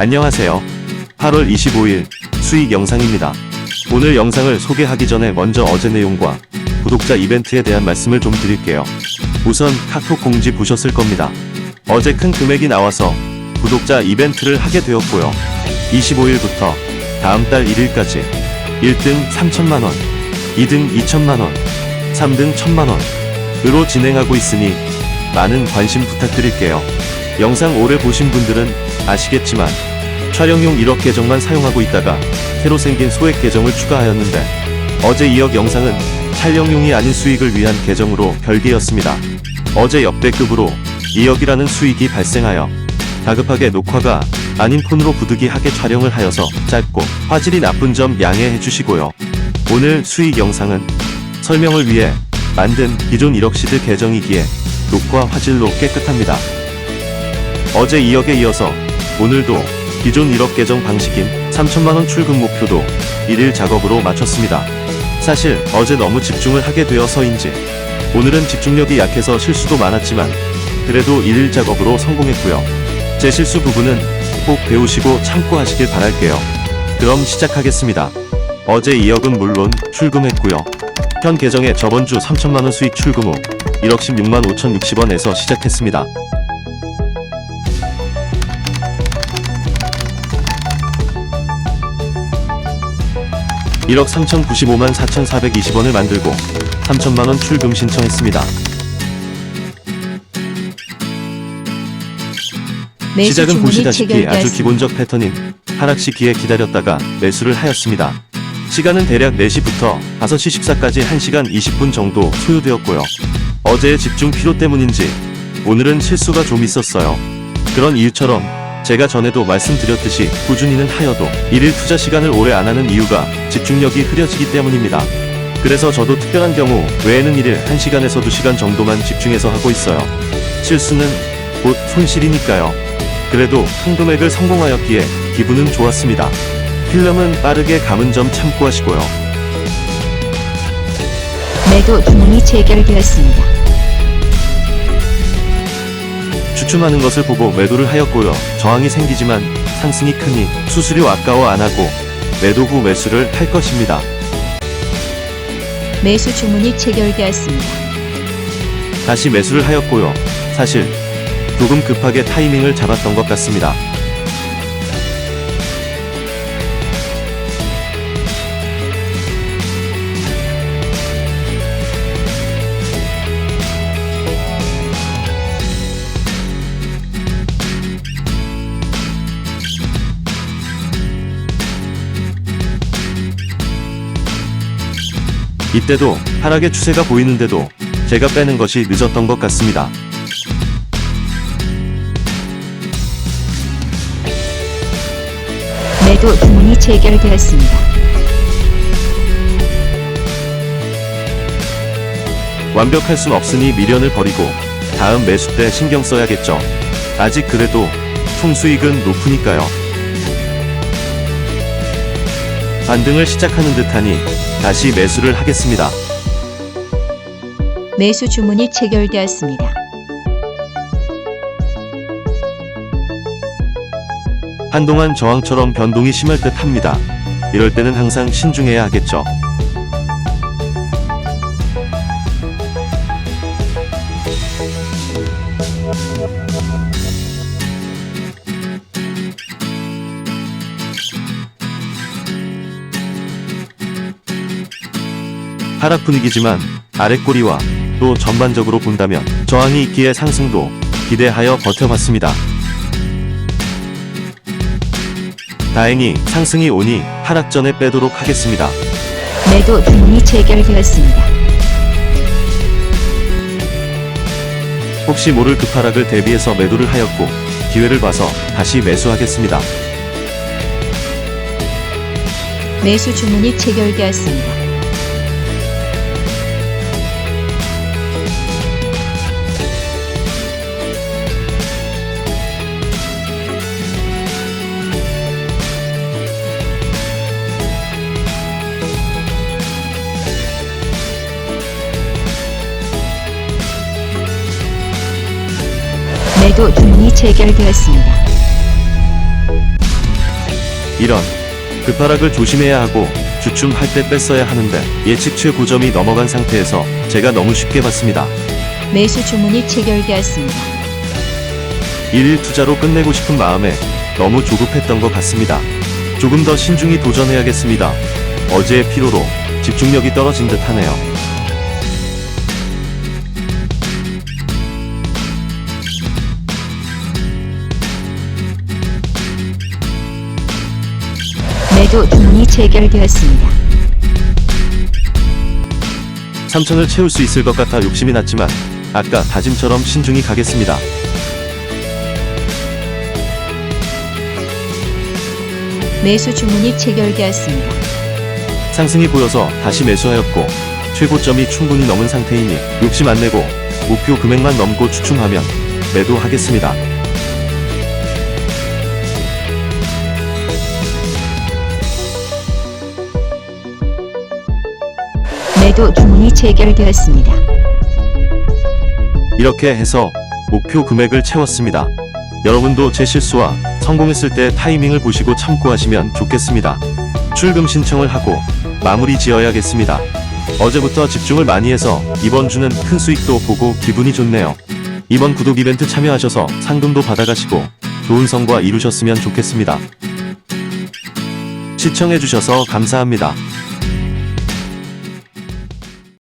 안녕하세요. 8월 25일 수익 영상입니다. 오늘 영상을 소개하기 전에 먼저 어제 내용과 구독자 이벤트에 대한 말씀을 좀 드릴게요. 우선 카톡 공지 보셨을 겁니다. 어제 큰 금액이 나와서 구독자 이벤트를 하게 되었고요. 25일부터 다음 달 1일까지 1등 3천만원, 2등 2천만원, 3등 1천만원으로 진행하고 있으니 많은 관심 부탁드릴게요. 영상 오래 보신 분들은 아시겠지만 촬영용 1억 계정만 사용하고 있다가 새로 생긴 소액 계정을 추가하였는데 어제 2억 영상은 촬영용이 아닌 수익을 위한 계정으로 별개였습니다. 어제 역대급으로 2억이라는 수익이 발생하여 다급하게 녹화가 아닌 폰으로 부득이하게 촬영을 하여서 짧고 화질이 나쁜 점 양해해 주시고요. 오늘 수익 영상은 설명을 위해 만든 기존 1억 시드 계정이기에 녹화 화질로 깨끗합니다. 어제 2억에 이어서 오늘도 기존 1억 계정 방식인 3천만원 출금 목표도 1일 작업으로 마쳤습니다. 사실 어제 너무 집중을 하게 되어서인지 오늘은 집중력이 약해서 실수도 많았지만 그래도 1일 작업으로 성공했고요. 제 실수 부분은 꼭 배우시고 참고하시길 바랄게요. 그럼 시작하겠습니다. 어제 2억은 물론 출금했고요. 현 계정에 저번 주 3천만원 수익 출금 후 1억 16만 5,060원에서 시작했습니다. (1억 3,095만 4,420원을 만들고) (3천만원) 출금 신청했습니다. 시작은 보시다시피 아주. 기본적 패턴인 하락 시기에 기다렸다가 매수를 하였습니다. 시간은 대략 4시부터 5시 식사까지 1시간 20분 정도 소요되었고요. 어제의 집중 피로 때문인지 오늘은 실수가 좀 있었어요. 그런 이유처럼 제가 전에도 말씀드렸듯이 꾸준히는 하여도 일일 투자 시간을 오래 안 하는 이유가 집중력이 흐려지기 때문입니다. 그래서 저도 특별한 경우 외에는 일일 1시간에서 2시간 정도만 집중해서 하고 있어요. 실수는 곧 손실이니까요. 그래도 큰 금액을 성공하였기에 기분은 좋았습니다. 필름은 빠르게 감은 점 참고 하시고요. 매도 주문이 체결되었습니다. 주춤하는 것을 보고 매도를 하였고요. 저항이 생기지만 상승이 크니 수수료 아까워 안 하고 매도 후 매수를 할 것입니다. 매수 주문이 체결되었습니다. 다시 매수를 하였고요. 사실 조금 급하게 타이밍을 잡았던 것 같습니다. 이때도 하락의 추세가 보이는데도 제가 빼는 것이 늦었던 것 같습니다. 매도 주문이 체결되었습니다. 완벽할 순 없으니 미련을 버리고 다음 매수 때 신경 써야겠죠. 아직 그래도 총 수익은 높으니까요. 반등을 시작하는 듯하니 다시 매수를 하겠습니다. 매수 주문이 체결되었습니다. 한동안 저항처럼 변동이 심할 듯 합니다. 이럴 때는 항상 신중해야 하겠죠. 하락 분위기지만 아랫꼬리와 또 전반적으로 본다면 저항이 있기에 상승도 기대하여 버텨봤습니다. 다행히 상승이 오니 하락 전에 빼도록 하겠습니다. 매도 주문이 체결되었습니다. 혹시 모를 급하락을 대비해서 매도를 하였고 기회를 봐서 다시 매수하겠습니다. 매수 주문이 체결되었습니다. 매도 주문이 체결되었습니다. 이런 급하락을 조심해야 하고 주춤할 때 뺐어야 하는데 예측 최고점이 넘어간 상태에서 제가 너무 쉽게 봤습니다. 매수 주문이 체결되었습니다. 일일 투자로 끝내고 싶은 마음에 너무 조급했던 것 같습니다. 조금 더 신중히 도전해야겠습니다. 어제의 피로로 집중력이 떨어진 듯 하네요. 매도 주문이 체결되었습니다. 3천을 채울 수 있을 것 같아 욕심이 났지만 아까 다짐처럼 신중히 가겠습니다. 매수 주문이 체결되었습니다. 상승이 보여서 다시 매수하였고 최고점이 충분히 넘은 상태이니 욕심 안 내고 목표 금액만 넘고 추춤하면 매도하겠습니다. 매도 주문이 체결되었습니다. 이렇게 해서 목표 금액을 채웠습니다. 여러분도 제 실수와 성공했을 때 타이밍을 보시고 참고하시면 좋겠습니다. 출금 신청을 하고 마무리 지어야겠습니다. 어제부터 집중을 많이 해서 이번 주는 큰 수익도 보고 기분이 좋네요. 이번 구독 이벤트 참여하셔서 상금도 받아가시고 좋은 성과 이루셨으면 좋겠습니다. 시청해주셔서 감사합니다.